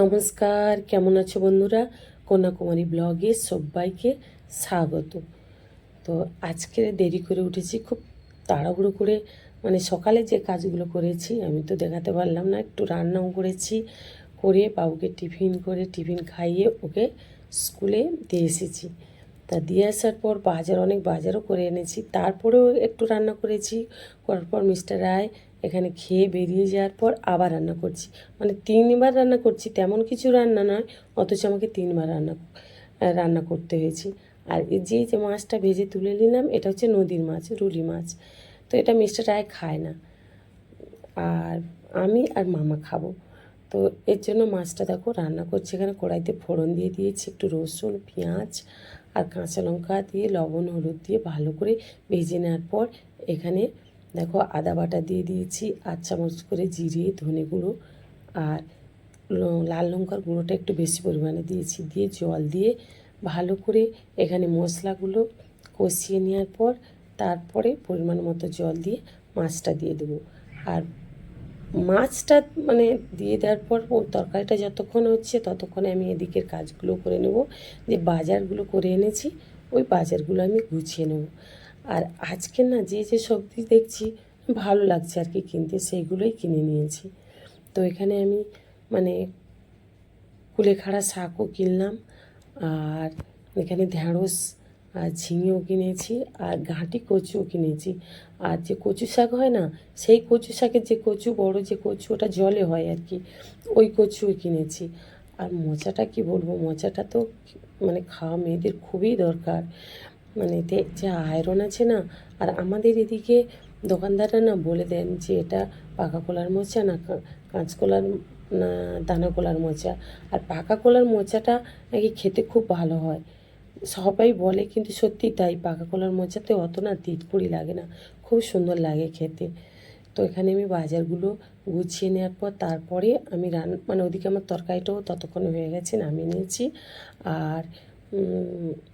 নমস্কার, কেমন আছো বন্ধুরা? কন্যাকুমারী ব্লগে সবাইকে স্বাগত। তো আজকে দেরি করে উঠেছি, খুব তাড়াহুড়ো করে মানে সকালে যে কাজগুলো করেছি, আমি তো দেখাতে পারলাম না, একটু রান্নাও করেছি, করে বাবুকে টিফিন করে টিফিন খাইয়ে ওকে স্কুলে দিয়ে এসেছি। তা দিয়ে আসার পর বাজার, অনেক বাজারও করে এনেছি, তারপরেও একটু রান্না করেছি, করার পর মিস্টার রায় এখানে খেয়ে বেরিয়ে যাওয়ার পর আবার রান্না করছি। মানে তিনবার রান্না করছি, তেমন কিছু রান্না নয়, অথচ আমাকে তিনবার রান্না রান্না করতে হয়েছে। আর এই যে যে মাছটা ভেজে তুলে নিলাম, এটা হচ্ছে নদীর মাছ, রুলি মাছ। তো এটা মিস্টার রায় খায় না। আর আমি আর মামা খাব। তো এর জন্য মাছটা দেখো রান্না করছি। এখানে কড়াইতে ফোড়ন দিয়ে দিয়েছি, একটু রসুন, পেঁয়াজ আর কাঁচা লঙ্কা দিয়ে, লবণ, হলুদ দিয়ে ভালো করে ভেজে নেওয়ার পর এখানে দেখো আদা বাটা দিয়ে দিয়েছি আর চামচ করে জিরে, ধনে গুঁড়ো আর লাল লঙ্কার গুঁড়োটা একটু বেশি পরিমাণে দিয়েছি। দিয়ে জল দিয়ে ভালো করে এখানে মশলাগুলো কষিয়ে নেওয়ার পর তারপরে পরিমাণ মতো জল দিয়ে মাছটা দিয়ে দেবো। আর মাছটা মানে দিয়ে দেওয়ার পর তরকারিটা যতক্ষণ হচ্ছে ততক্ষণে আমি এদিকের কাজগুলো করে নেব। যে বাজারগুলো করে এনেছি, ওই বাজারগুলো আমি গুছিয়ে নেব। আর আজকে না যে যে সবজি দেখছি, ভালো লাগছে আর কি কিনতে, সেইগুলোই কিনে নিয়েছি। তো এখানে আমি মানে কুলেখাড়া শাকও কিনলাম আর এখানে ঢ্যাঁড়স, আর ঝিঙেও কিনেছি আর ঘাঁটি কচুও কিনেছি। আর যে কচু শাক হয় না, সেই কচু শাকের যে কচু, বড় যে কচু, ওটা জলে হয় আর কি, ওই কচুও কিনেছি। আর মোচাটা কি বলব, মোচাটা তো মানে খাওয়া মেয়েদের খুবই দরকার। মানে এতে যে আয়রন আছে না, আর আমাদের এদিকে দোকানদাররা না বলে দেন যে এটা পাকা কলার মোচা না কাঁচকলার না দানা কলার মোচা। আর পাকা কলার মোচাটা নাকি খেতে খুব ভালো হয়। সবাই বলে কিন্তু সত্যি তাই, পাকা কলার মোচাতে অত না তিতকুড়ি লাগে না, খুব সুন্দর লাগে খেতে। তো এখানে আমি বাজারগুলো গুছিয়ে নেওয়ার পর তারপরে আমি রান মানে ওদিকে আমার তরকারিটাও ততক্ষণ হয়ে গেছে, নামিয়ে নিয়েছি। আর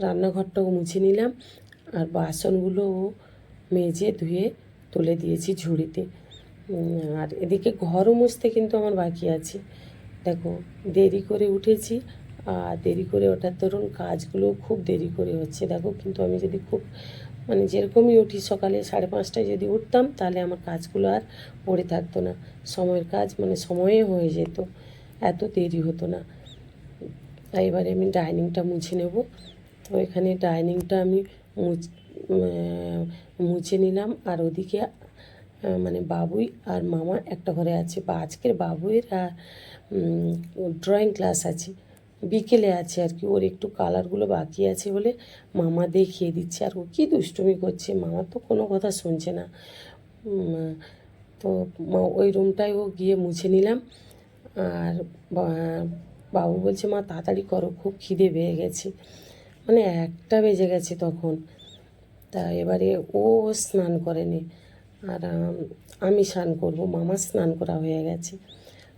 রান্নাঘরটাও মুছে নিলাম আর বাসনগুলোও মেজে ধুয়ে তুলে দিয়েছি ঝুড়িতে। আর এদিকে ঘরও মুছতে কিন্তু আমার বাকি আছে। দেখো, দেরি করে উঠেছি আর দেরি করে ওঠার ধরুন কাজগুলো খুব দেরি করে হচ্ছে। দেখো, কিন্তু আমি যদি খুব মানে যেরকমই উঠি, সকালে সাড়ে পাঁচটায় যদি উঠতাম, তাহলে আমার কাজগুলো আর পড়ে থাকতো না। সময়ের কাজ মানে সময়ে হয়ে যেত, এত দেরি হতো না। তাই এবারে আমি ডাইনিংটা মুছে নেব। তো এখানে ডাইনিংটা আমি মুছ নিলাম। আর ওদিকে মানে বাবুই আর মামা একটা ঘরে আছে। বা আজকের বাবুইয়ের ড্রয়িং ক্লাস আছে। বিকেলে আছে আর কি। ওর একটু কালারগুলো বাকি আছে বলে মামা দেখিয়ে দিচ্ছে। আর ও কী দুষ্টুমি করছে? মামা তো কোনো কথা শুনছে না। তো ওই রুমটায় ও গিয়ে মুছে নিলাম। আর বাবু বলছে, মা, তাড়াতাড়ি করো, খুব খিদে পেয়ে গেছে। মানে একটা বেজে গেছে তখন। তা এবারে ও স্নান করেনি। আর, আমি স্নান করব, মামা স্নান করা হয়ে গেছে।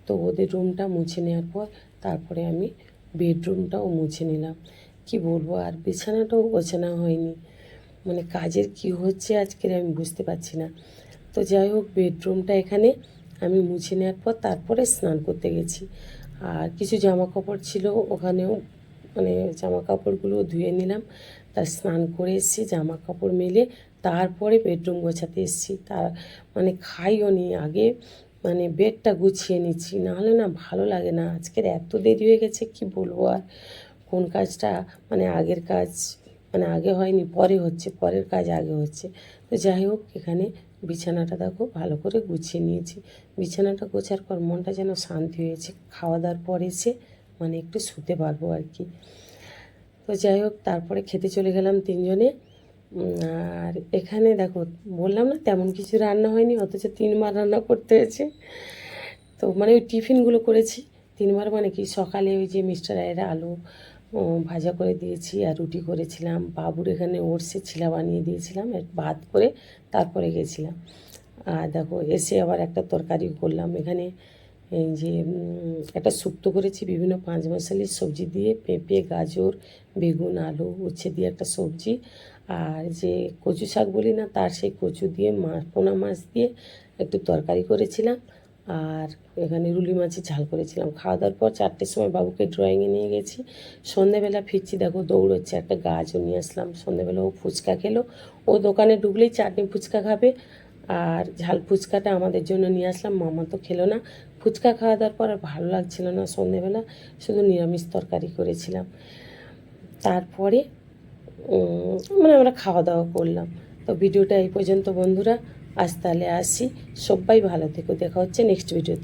তো ওদের রুমটা মুছে নেওয়ার পর তারপরে আমি বেডরুমটাও মুছে নিলাম। কি বলব, আর বিছানাটাও গোছানো হয়নি। মানে কাজের কি হচ্ছে আজকের আমি বুঝতে পারছি না। তো যাই হোক, বেডরুমটা এখানে আমি মুছে নেওয়ার পর তারপরে স্নান করতে গেছি। আর কিছু জামা কাপড় ছিল, ওখানেও মানে জামা কাপড়গুলো ধুয়ে নিলাম। তার স্নান করে এসেছি জামা কাপড় মেলে তারপরে বেডরুম গোছাতে এসেছি। তার মানে খাইও নি, আগে মানে বেডটা গুছিয়ে নিচ্ছি, নাহলে না ভালো লাগে না। আজকের এত দেরি হয়ে গেছে, কি বলব আর? কোন কাজটা? মানে আগের কাজ মানে আগে হয়নি, পরে হচ্ছে, পরের কাজ আগে হচ্ছে। তো যাই হোক, এখানে বিছানাটা দেখো, ভালো করে গুছিয়ে নিয়েছি। বিছানাটা গোছার পর মনটা যেন শান্তি হয়েছে খাওয়া দাওয়ার পর এসে মানে একটু শুতে পারব আর কি। তো যাই হোক, তারপরে খেতে চলে গেলাম তিনজনে। আর এখানে দেখো, বললাম না তেমন কিছু রান্না হয়নি, অথচ তিনবার রান্না করতে হয়েছে। তো মানে ওই টিফিনগুলো করেছি। তিনবার মানে কি, সকালে ওই যে মিস্টার রায়ের আলু ভাজা করে দিয়েছি আর রুটি করেছিলাম। বাবুর এখানে ওটসের ছিলা বানিয়ে দিয়েছিলাম ভাত করে তারপরে গেছিলাম। আর দেখো, এসে আবার একটা তরকারি করলাম। এখানে এই যে একটা শুক্তো করেছি, বিভিন্ন পাঁচ মশালির সবজি দিয়ে, পেঁপে, গাজর, বেগুন, আলু, উচ্ছে দিয়ে একটা সবজি। আর যে কচু শাক বলি না, তার সেই কচু দিয়ে মাছ পোনা মাছ দিয়ে একটু তরকারি করেছিলাম। আর এখানে রুলি মাছের ঝাল করেছিলাম। খাওয়া দাওয়ার পর চারটের সময় বাবুকে ড্রয়িংয়ে নিয়ে গেছি। সন্ধেবেলা ফিরছি, দেখো দৌড়চ্ছে একটা গাছও নিয়ে আসলাম। সন্ধেবেলা ও ফুচকা খেলো। ও দোকানে ঢুকলেই চাটনি ফুচকা খাবে। আর ঝাল ফুচকাটা আমাদের জন্য নিয়ে আসলাম। মামা তো খেলো না। ফুচকা খাওয়া দাওয়ার পর আর ভালো লাগছিল না সন্ধেবেলা। শুধু নিরামিষ তরকারি করেছিলাম। তারপরে মানে আমরা খাওয়া দাওয়া করলাম। তো ভিডিওটা এই পর্যন্ত, বন্ধুরা। আজ তাহলে আসি। সবাই ভালো থেকো। দেখা হচ্ছে নেক্সট ভিডিওতে